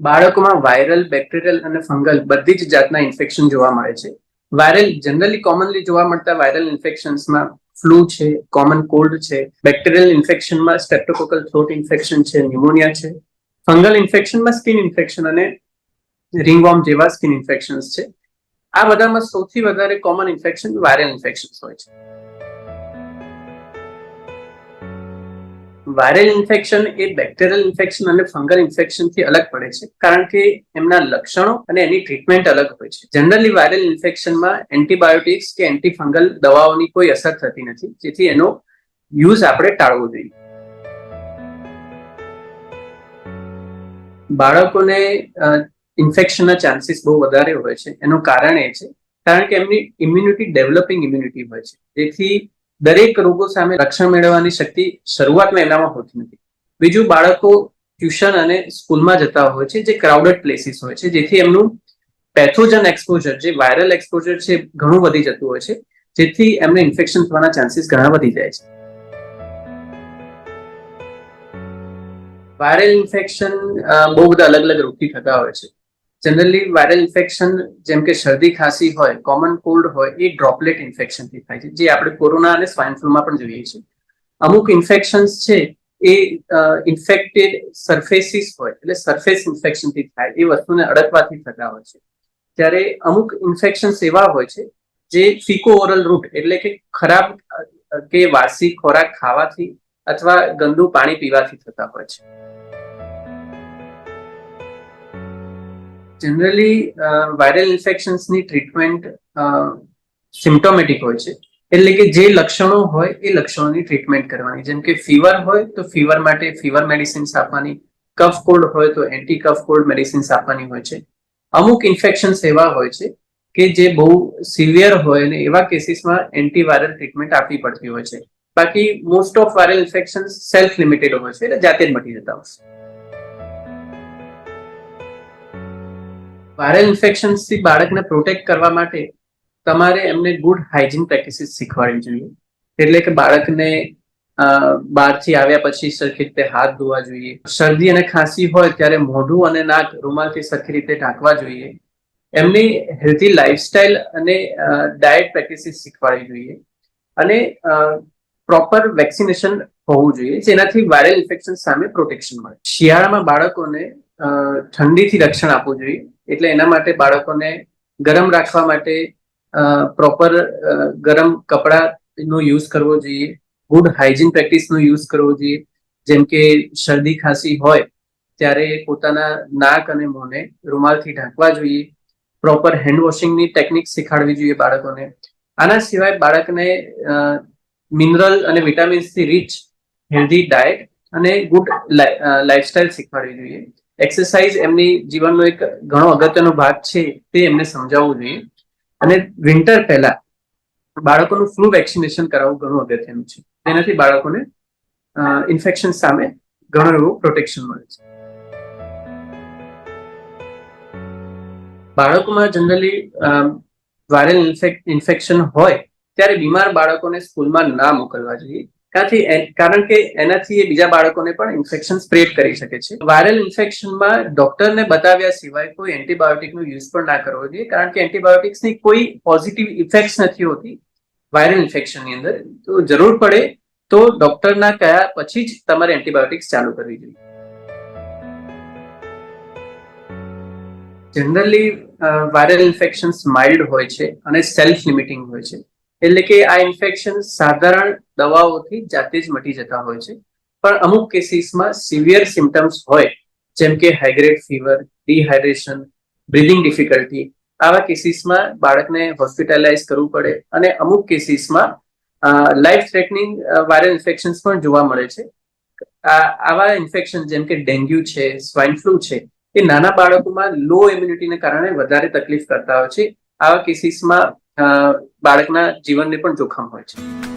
બાળકોમાં viral, bacterial અને fungal બધી જ જાતના ઇન્ફેક્શન જોવા મળે છે. વાયરલ જનરલી કોમનલી જોવા મળતા વાયરલ ઇન્ફેક્શન્સમાં ફ્લૂ છે, કોમન કોલ્ડ છે, બેક્ટેરિયલ ઇન્ફેક્શનમાં સ્ટેપ્ટોકોકલ થ્રોટ ઇન્ફેક્શન છે, ન્યુમોનિયા છે. ફંગલ ઇન્ફેક્શનમાં સ્કિન ઇન્ફેક્શન અને રિંગવોર્મ જેવા સ્કિન ઇન્ફેક્શન્સ છે. આ બધામાં સૌથી વધારે કોમન ઇન્ફેક્શન વાયરલ ઇન્ફેક્શન્સ હોય છે. વાયરલ ઇન્ફેક્શન એ બેક્ટેરિયલ ઇન્ફેક્શન અને ફંગલ ઇન્ફેક્શનથી અલગ પડે છે. કારણ કે એમના લક્ષણો અને એની ટ્રીટમેન્ટ અલગ હોય છે. જનરલી વાયરલ ઇન્ફેક્શનમાં એન્ટીબાયોટિક્સ કે એન્ટીફંગલ દવાઓની કોઈ અસર થતી નથી. જેથી એનો યુઝ આપણે ટાળવો જોઈએ. બાળકોને ઇન્ફેક્શનના ચાન્સીસ બહુ વધારે હોય છે. એનું કારણ એ છે. કારણ કે એમની ઇમ્યુનિટી ડેવલપિંગ ઇમ્યુનિટી હોય છે. જેથી દરેક રોગો સામે રક્ષણ મેળવવાની શક્તિ શરૂઆતમાં એનામાં હોતી નથી. બીજું, બાળકો ટ્યુશન અને સ્કૂલમાં જતા હોય છે, જે ક્રાઉડેડ પ્લેસીસ હોય છે, જેથી એમનું પેથોજન એક્સપોઝર જે વાયરલ એક્સપોઝર છે, ઘણું વધી જતું હોય છે, જેથી એમને ઇન્ફેક્શન થવાના ચાન્સીસ ઘણા વધી જાય છે. વાયરલ ઇન્ફેક્શન બહુ બધા અલગ અલગ રોગથી થતા હોય છે. જનરલી વાયરલ ઇન્ફેક્શન જેમ કે શરદી ખાંસી હોય કોમન કોલ્ડ હોય, એ ડ્રોપલેટ ઇન્ફેક્શનથી થાય છે, જે આપણે કોરોના અને સ્વાઇન ફ્લુમાં પણ જોઈએ છીએ. અમુક ઇન્ફેક્શન્સ છે એ ઇન્ફેક્ટેડ સરફેસીસ હોય, એટલે સરફેસ ઇન્ફેક્શનથી થાય, એ વસ્તુને અડકવાથી થતા હોય છે. ત્યારે અમુક ઇન્ફેક્શન્સ એવા હોય છે જે ફિકો ઓરલ રૂટ એટલે કે ખરાબ કે વાસી ખોરાક ખાવાથી અથવા ગંદુ પાણી પીવાથી થતા હોય છે. જનરલી વાયરલ ઇન્ફેક્શન્સની ટ્રીટમેન્ટ સિમ્ટોમેટિક હોય છે. એટલે કે જે લક્ષણો હોય એ લક્ષણોની ટ્રીટમેન્ટ કરવાની. જેમ કે ફીવર હોય તો ફીવર માટે ફીવર મેડિસિન્સ આપવાની. કફ કોલ્ડ હોય તો એન્ટી કફ કોલ્ડ મેડિસિન્સ આપવાની હોય છે. અમુક ઇન્ફેક્શન્સ એવા હોય છે કે જે બહુ સિવિયર હોય અને એવા કેસીસમાં એન્ટીવાયરલ ટ્રીટમેન્ટ આપવી પડતી હોય છે. બાકી most of viral infection self limited હોય છે, એટલે જાતે જ મટી જતા હોય છે. વાયરલ ઇન્ફેક્શન્સથી બાળકને પ્રોટેક્ટ કરવા માટે તમારે એમને ગુડ હાઇજીન પ્રેક્ટિસીસ શીખવાડવી જોઈએ. એટલે કે બાળકને બહારથી આવ્યા પછી સરખી રીતે હાથ ધોવા જોઈએ. શરદી અને ખાંસી હોય ત્યારે મોઢું અને નાક રૂમાલથી સરખી રીતે ઢાંકવા જોઈએ. એમની હેલ્ધી લાઈફસ્ટાઈલ અને ડાયટ પ્રેક્ટિસીસ શીખવાડવી જોઈએ. અને પ્રોપર વેક્સિનેશન હોવું જોઈએ. જેનાથી વાયરલ ઇન્ફેક્શન સામે પ્રોટેક્શન મળે. શિયાળામાં બાળકોને ઠંડીથી રક્ષણ આપવું જોઈએ. એટલે એના માટે બાળકોને ગરમ રાખવા માટે પ્રોપર ગરમ કપડાનો યુઝ કરવો જોઈએ. ગુડ હાઇજીન પ્રેક્ટિસનો યુઝ કરવો જોઈએ. જેમ કે શરદી ખાંસી હોય, ત્યારે પોતાના નાક અને મોંને રૂમાલથી ઢાંકવા જોઈએ. પ્રોપર હેન્ડ વોશિંગની ટેકનિક શીખવાડવી જોઈએ બાળકોને. આના સિવાય બાળકને મિનરલ અને વિટામિન્સથી રીચ હેલ્ધી ડાયટ અને ગુડ લાઈફસ્ટાઈલ શીખવાડવી જોઈએ. એક્સરસાઇઝ એમની જીવનનો એક ઘણો અગત્યનો ભાગ છે તે એમને સમજાવવું જોઈએ. અને વિન્ટર પહેલા બાળકોનું ફ્લૂ વેક્સિનેશન કરાવવું ઘણું અગત્યનું છે. તેનાથી બાળકોને ઇન્ફેક્શન સામે ઘણું એવું પ્રોટેક્શન મળે છે. બાળકોમાં જનરલી વાયરલ ઇન્ફેક્શન હોય, ત્યારે બીમાર બાળકોને સ્કૂલમાં ના મોકલવા જોઈએ. કાથી કારણ કે એનાથી એ બીજા બાળકોને પણ ઇન્ફેક્શન સ્પ્રેડ કરી શકે છે. વાયરલ ઇન્ફેક્શનમાં ડોક્ટરને બતાવ્યા સિવાય કોઈ એન્ટીબાયોટિકનો યુઝ પણ ના કરવો જોઈએ, કારણ કે એન્ટીબાયોટિક્સની કોઈ પોઝિટિવ ઇફેક્ટ્સ નથી હોતી વાયરલ ઇન્ફેક્શનની અંદર. તો જરૂર પડે તો ડોક્ટરના કયા પછી જ તમારે એન્ટીબાયોટિક્સ ચાલુ કરવી જોઈએ. જનરલી વાયરલ ઇન્ફેક્શન્સ માઇલ્ડ હોય છે અને સેલ્ફ લિમિટિંગ હોય છે. એટલે કે આ ઇન્ફેક્શન સાધારણ દવાઓથી જાતે જ મટી જતા હોય છે. પણ અમુક કેસીસમાં સિવિયર સિમ્ટમ્સ હોય, જેમ કે high grade fever dehydration breathing difficulty આવા કેસીસમાં બાળકને હોસ્પિટલાઇઝ કરવું પડે અને અમુક કેસીસમાં લાઈફ થ્રેટનિંગ વાયરલ ઇન્ફેક્શન્સ પણ જોવા મળે છે. આવા ઇન્ફેક્શન જેમ કે ડેન્ગ્યુ છે સ્વાઇન ફ્લૂ છે, એ નાના બાળકોમાં લો ઇમ્યુનિટીને કારણે વધારે તકલીફ કરતા હોય છે. આવા કેસીસમાં બાળકના જીવનને પણ જોખમ હોય છે.